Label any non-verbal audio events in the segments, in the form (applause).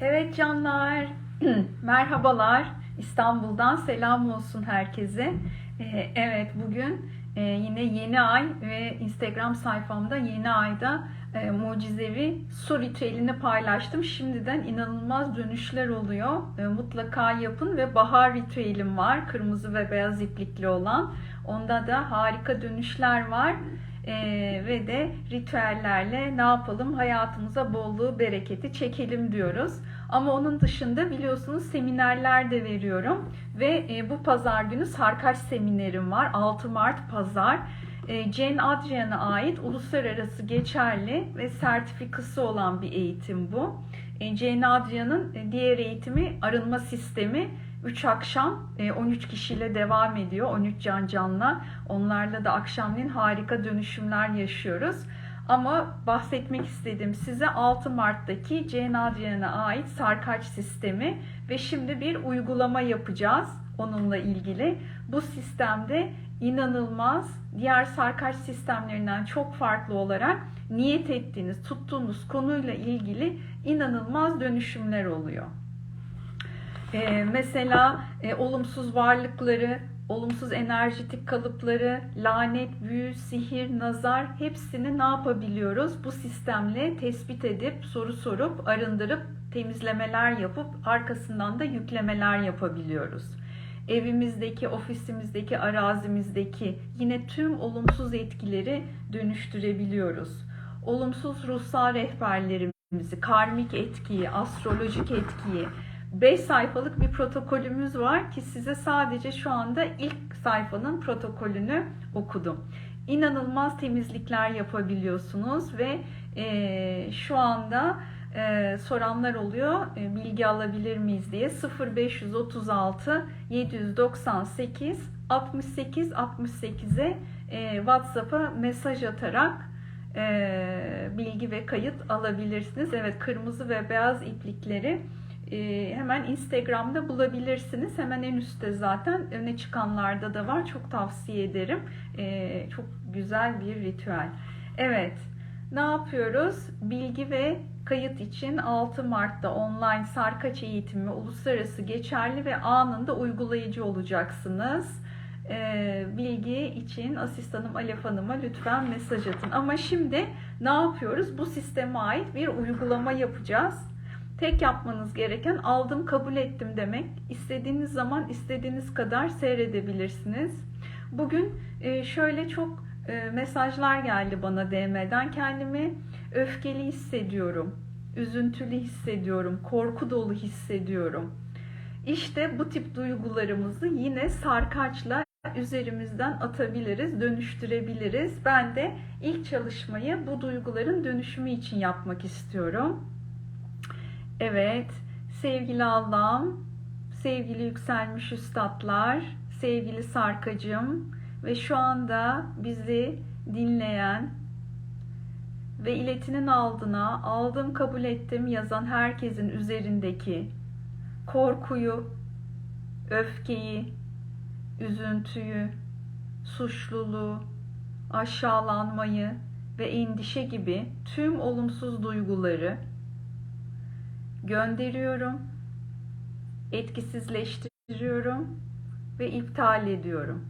Evet canlar, (clears throat) merhabalar. İstanbul'dan selam olsun herkese. Ee, Evet bugün e, yine yeni ay ve Instagram sayfamda yeni ayda e, mucizevi su ritüelini paylaştım. Şimdiden inanılmaz dönüşler oluyor. E, Mutlaka yapın ve bahar ritüelim var. Kırmızı ve beyaz iplikli olan. Onda da harika dönüşler var. Ee, ve de ritüellerle ne yapalım hayatımıza bolluğu bereketi çekelim diyoruz. Ama onun dışında biliyorsunuz seminerler de veriyorum ve e, bu pazar günü sarkaç seminerim var 6 Mart pazar. E, Jane Adrian'a ait uluslararası geçerli ve sertifikası olan bir eğitim bu. E, Jane Adrian'ın e, diğer eğitimi arınma sistemi 3 akşam e, 13 kişiyle devam ediyor. 13 can canla. Onlarla da akşamleyin harika dönüşümler yaşıyoruz. Ama bahsetmek istediğim size 6 Mart'taki Jane Adrian'a ait sarkaç sistemi ve şimdi bir uygulama yapacağız onunla ilgili. Bu sistemde inanılmaz diğer sarkaç sistemlerinden çok farklı olarak niyet ettiğiniz, tuttuğunuz konuyla ilgili inanılmaz dönüşümler oluyor. Ee, mesela e, olumsuz varlıkları, olumsuz enerjitik kalıpları, lanet, büyü, sihir, nazar hepsini ne yapabiliyoruz? Bu sistemle tespit edip, soru sorup, arındırıp, temizlemeler yapıp arkasından da yüklemeler yapabiliyoruz. Evimizdeki, ofisimizdeki, arazimizdeki yine tüm olumsuz etkileri dönüştürebiliyoruz. Olumsuz ruhsal rehberlerimizi, karmik etkiyi, astrolojik etkiyi, 5 sayfalık bir protokolümüz var ki size sadece şu anda ilk sayfanın protokolünü okudum. İnanılmaz temizlikler yapabiliyorsunuz ve e, şu anda e, soranlar oluyor e, bilgi alabilir miyiz diye 0536 798 68 68'e e, WhatsApp'a mesaj atarak e, bilgi ve kayıt alabilirsiniz. Evet kırmızı ve beyaz iplikleri hemen Instagram'da bulabilirsiniz. Hemen en üstte zaten öne çıkanlarda da var. Çok tavsiye ederim. E, çok güzel bir ritüel. Evet. Ne yapıyoruz? Bilgi ve kayıt için 6 Mart'ta online sarkaç eğitimi uluslararası geçerli ve anında uygulayıcı olacaksınız. E, bilgi için asistanım Alef Hanım'a lütfen mesaj atın. Ama şimdi ne yapıyoruz? Bu sisteme ait bir uygulama yapacağız. Tek yapmanız gereken aldım kabul ettim demek. İstediğiniz zaman istediğiniz kadar seyredebilirsiniz. Bugün e, şöyle çok e, mesajlar geldi bana DM'den. Kendimi öfkeli hissediyorum, üzüntülü hissediyorum, korku dolu hissediyorum. İşte bu tip duygularımızı yine sarkaçla üzerimizden atabiliriz, dönüştürebiliriz. Ben de ilk çalışmayı bu duyguların dönüşümü için yapmak istiyorum. Evet, sevgili Allah'ım, sevgili yükselmiş üstadlar, sevgili sarkacım ve şu anda bizi dinleyen ve iletinin aldığına aldım kabul ettim yazan herkesin üzerindeki korkuyu, öfkeyi, üzüntüyü, suçluluğu, aşağılanmayı ve endişe gibi tüm olumsuz duyguları gönderiyorum, etkisizleştiriyorum ve iptal ediyorum.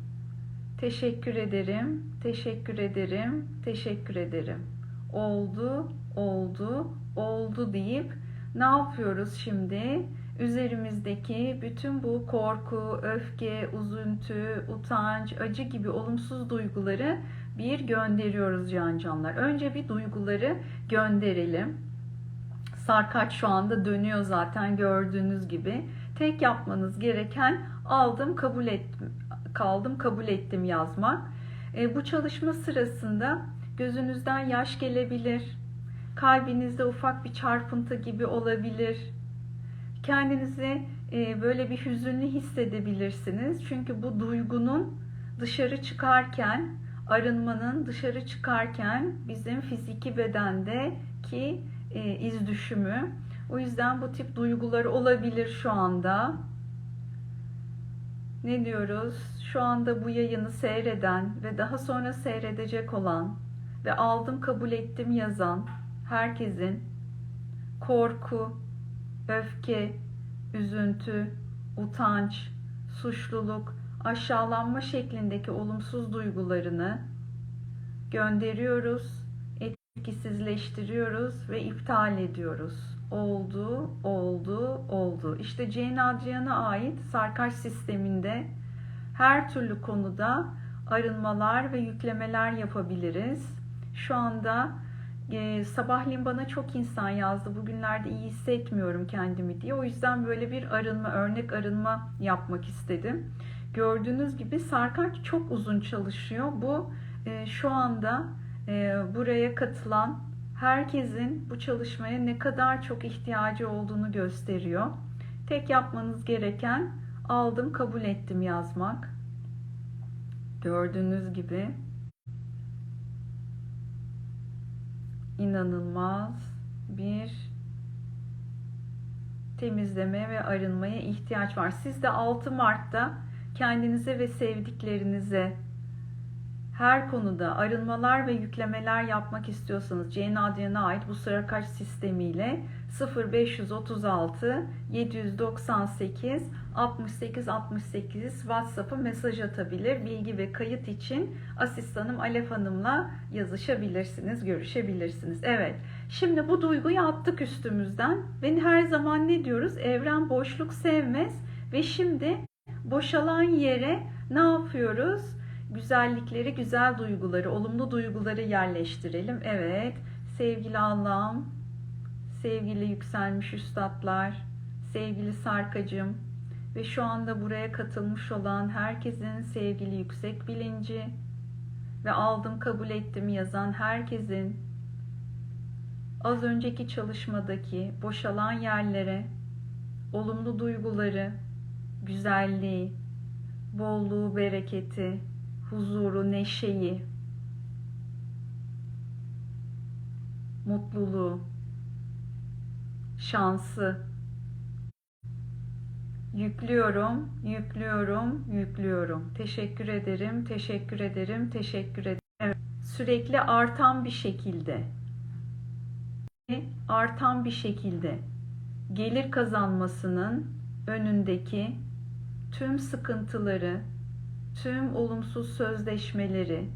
Teşekkür ederim, teşekkür ederim, teşekkür ederim. Oldu, oldu, oldu deyip ne yapıyoruz şimdi? Üzerimizdeki bütün bu korku, öfke, üzüntü, utanç, acı gibi olumsuz duyguları bir gönderiyoruz can canlar. Önce bir duyguları gönderelim. Sarkaç şu anda dönüyor zaten gördüğünüz gibi. Tek yapmanız gereken aldım kabul ettim, kaldım kabul ettim yazmak. E, bu çalışma sırasında gözünüzden yaş gelebilir. Kalbinizde ufak bir çarpıntı gibi olabilir. Kendinizi e, böyle bir hüzünlü hissedebilirsiniz. Çünkü bu duygunun dışarı çıkarken, arınmanın dışarı çıkarken bizim fiziki bedendeki e, iz düşümü. O yüzden bu tip duygular olabilir şu anda. Ne diyoruz? Şu anda bu yayını seyreden ve daha sonra seyredecek olan ve aldım kabul ettim yazan herkesin korku, öfke, üzüntü, utanç, suçluluk, aşağılanma şeklindeki olumsuz duygularını gönderiyoruz, etkisizleştiriyoruz ve iptal ediyoruz. Oldu, oldu, oldu. İşte Jane Adrian'a ait sarkaç sisteminde her türlü konuda arınmalar ve yüklemeler yapabiliriz. Şu anda e, sabahleyin bana çok insan yazdı. Bugünlerde iyi hissetmiyorum kendimi diye. O yüzden böyle bir arınma, örnek arınma yapmak istedim. Gördüğünüz gibi sarkaç çok uzun çalışıyor. Bu e, şu anda buraya katılan herkesin bu çalışmaya ne kadar çok ihtiyacı olduğunu gösteriyor. Tek yapmanız gereken aldım kabul ettim yazmak. Gördüğünüz gibi inanılmaz bir temizleme ve arınmaya ihtiyaç var. Siz de 6 Mart'ta kendinize ve sevdiklerinize her konuda arınmalar ve yüklemeler yapmak istiyorsanız Jane Adrian'a ait bu sıra kaç sistemiyle 0536 798 68 68 WhatsApp'a mesaj atabilir. Bilgi ve kayıt için asistanım Alef Hanım'la yazışabilirsiniz, görüşebilirsiniz. Evet. Şimdi bu duyguyu attık üstümüzden. Ve her zaman ne diyoruz? Evren boşluk sevmez ve şimdi boşalan yere ne yapıyoruz? Güzellikleri, güzel duyguları, olumlu duyguları yerleştirelim. Evet, sevgili Allah'ım, sevgili yükselmiş üstadlar, sevgili Sarkacım ve şu anda buraya katılmış olan herkesin sevgili yüksek bilinci ve aldım kabul ettim yazan herkesin az önceki çalışmadaki boşalan yerlere olumlu duyguları, güzelliği, bolluğu, bereketi, huzuru, neşeyi, mutluluğu, şansı yüklüyorum, yüklüyorum, yüklüyorum. Teşekkür ederim, teşekkür ederim, teşekkür ederim. Evet, sürekli artan bir şekilde artan bir şekilde gelir kazanmasının önündeki tüm sıkıntıları, tüm olumsuz sözleşmeleri,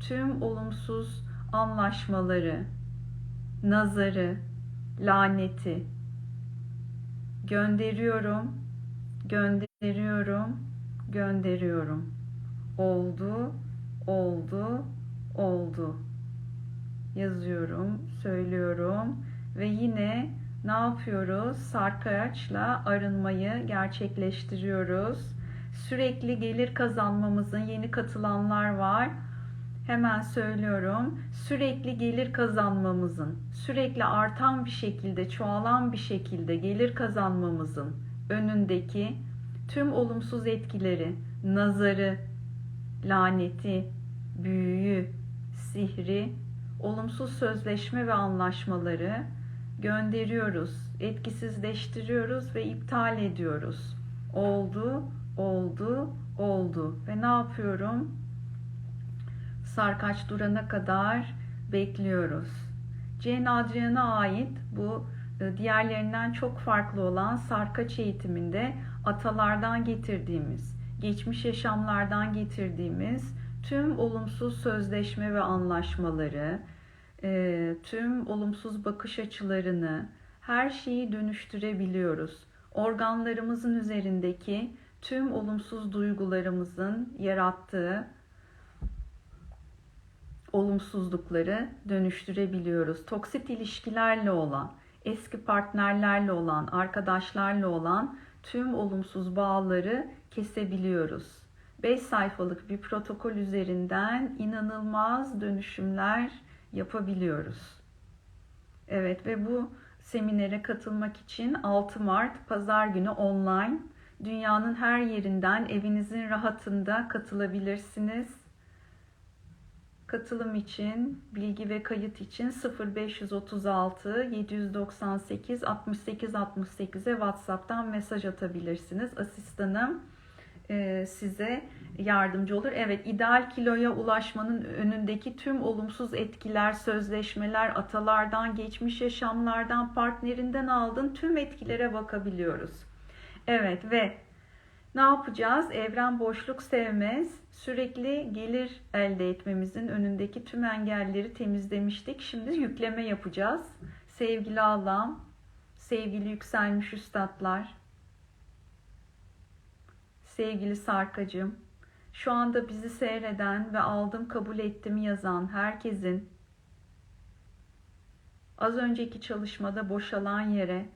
tüm olumsuz anlaşmaları, nazarı, laneti gönderiyorum, gönderiyorum, gönderiyorum. Oldu, oldu, oldu. Yazıyorum, söylüyorum ve yine ne yapıyoruz? Sarkaçla arınmayı gerçekleştiriyoruz sürekli gelir kazanmamızın yeni katılanlar var. Hemen söylüyorum. Sürekli gelir kazanmamızın, sürekli artan bir şekilde, çoğalan bir şekilde gelir kazanmamızın önündeki tüm olumsuz etkileri, nazarı, laneti, büyüyü, sihri, olumsuz sözleşme ve anlaşmaları gönderiyoruz, etkisizleştiriyoruz ve iptal ediyoruz. Oldu, oldu, oldu. Ve ne yapıyorum? Sarkaç durana kadar bekliyoruz. Jane Adrian'a ait bu e, diğerlerinden çok farklı olan sarkaç eğitiminde atalardan getirdiğimiz, geçmiş yaşamlardan getirdiğimiz tüm olumsuz sözleşme ve anlaşmaları, e, tüm olumsuz bakış açılarını, her şeyi dönüştürebiliyoruz. Organlarımızın üzerindeki tüm olumsuz duygularımızın yarattığı olumsuzlukları dönüştürebiliyoruz. Toksit ilişkilerle olan, eski partnerlerle olan, arkadaşlarla olan tüm olumsuz bağları kesebiliyoruz. 5 sayfalık bir protokol üzerinden inanılmaz dönüşümler yapabiliyoruz. Evet ve bu seminere katılmak için 6 Mart pazar günü online Dünyanın her yerinden evinizin rahatında katılabilirsiniz. Katılım için, bilgi ve kayıt için 0536 798 68 68'e WhatsApp'tan mesaj atabilirsiniz. Asistanım e, size yardımcı olur. Evet, ideal kiloya ulaşmanın önündeki tüm olumsuz etkiler, sözleşmeler, atalardan, geçmiş yaşamlardan, partnerinden aldığın tüm etkilere bakabiliyoruz. Evet ve ne yapacağız? Evren boşluk sevmez. Sürekli gelir elde etmemizin önündeki tüm engelleri temizlemiştik. Şimdi yükleme yapacağız. Sevgili Allah'ım, sevgili yükselmiş üstadlar, sevgili Sarkacığım, şu anda bizi seyreden ve aldım kabul ettim yazan herkesin az önceki çalışmada boşalan yere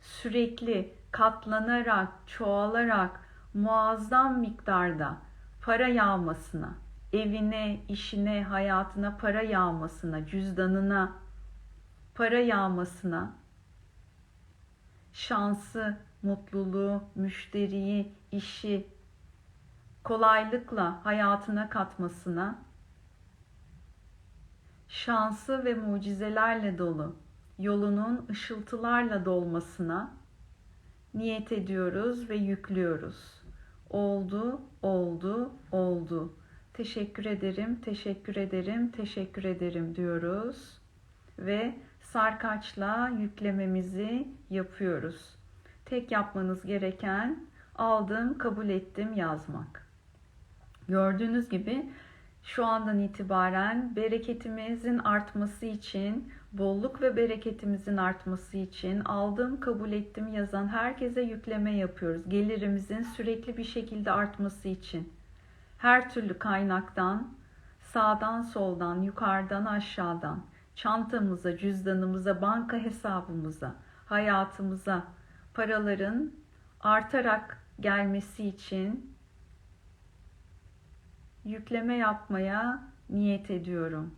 sürekli katlanarak, çoğalarak muazzam miktarda para yağmasına, evine, işine, hayatına para yağmasına, cüzdanına para yağmasına, şansı, mutluluğu, müşteriyi, işi kolaylıkla hayatına katmasına, şansı ve mucizelerle dolu yolunun ışıltılarla dolmasına niyet ediyoruz ve yüklüyoruz. Oldu, oldu, oldu. Teşekkür ederim, teşekkür ederim, teşekkür ederim diyoruz ve sarkaçla yüklememizi yapıyoruz. Tek yapmanız gereken aldım, kabul ettim yazmak. Gördüğünüz gibi şu andan itibaren bereketimizin artması için, bolluk ve bereketimizin artması için aldım, kabul ettim yazan herkese yükleme yapıyoruz. Gelirimizin sürekli bir şekilde artması için. Her türlü kaynaktan, sağdan soldan, yukarıdan aşağıdan, çantamıza, cüzdanımıza, banka hesabımıza, hayatımıza paraların artarak gelmesi için yükleme yapmaya niyet ediyorum.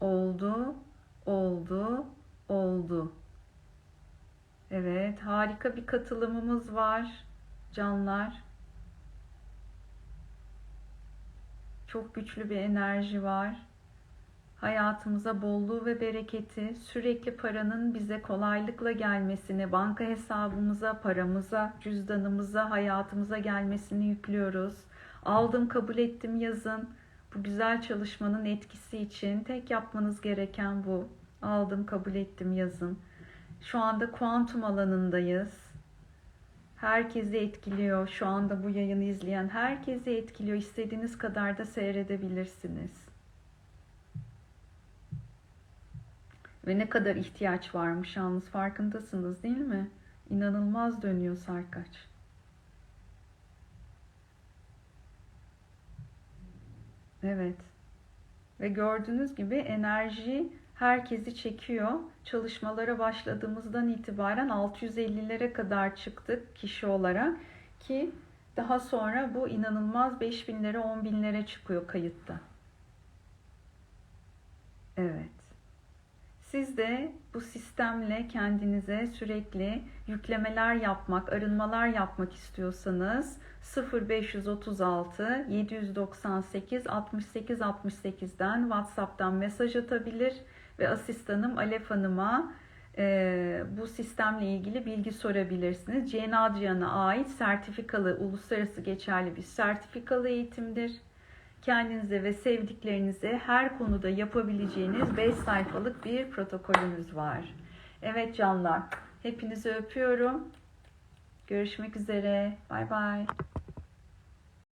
Oldu, oldu, oldu. Evet, harika bir katılımımız var canlar. Çok güçlü bir enerji var. Hayatımıza bolluğu ve bereketi, sürekli paranın bize kolaylıkla gelmesini, banka hesabımıza, paramıza, cüzdanımıza, hayatımıza gelmesini yüklüyoruz. Aldım, kabul ettim yazın. Bu güzel çalışmanın etkisi için tek yapmanız gereken bu. Aldım, kabul ettim yazın. Şu anda kuantum alanındayız. Herkesi etkiliyor. Şu anda bu yayını izleyen herkesi etkiliyor. İstediğiniz kadar da seyredebilirsiniz. Ve ne kadar ihtiyaç varmış yalnız farkındasınız değil mi? İnanılmaz dönüyor sarkaç. Evet. Ve gördüğünüz gibi enerji herkesi çekiyor. Çalışmalara başladığımızdan itibaren 650'lere kadar çıktık kişi olarak ki daha sonra bu inanılmaz 5000'lere 10.000'lere çıkıyor kayıtta. Evet. Siz de bu sistemle kendinize sürekli yüklemeler yapmak, arınmalar yapmak istiyorsanız 0536 798 68 68'den WhatsApp'tan mesaj atabilir ve asistanım Alef Hanım'a e, bu sistemle ilgili bilgi sorabilirsiniz. Jane Adrian'a ait sertifikalı, uluslararası geçerli bir sertifikalı eğitimdir kendinize ve sevdiklerinize her konuda yapabileceğiniz 5 sayfalık bir protokolümüz var. Evet canlar, hepinizi öpüyorum. Görüşmek üzere. Bay bay.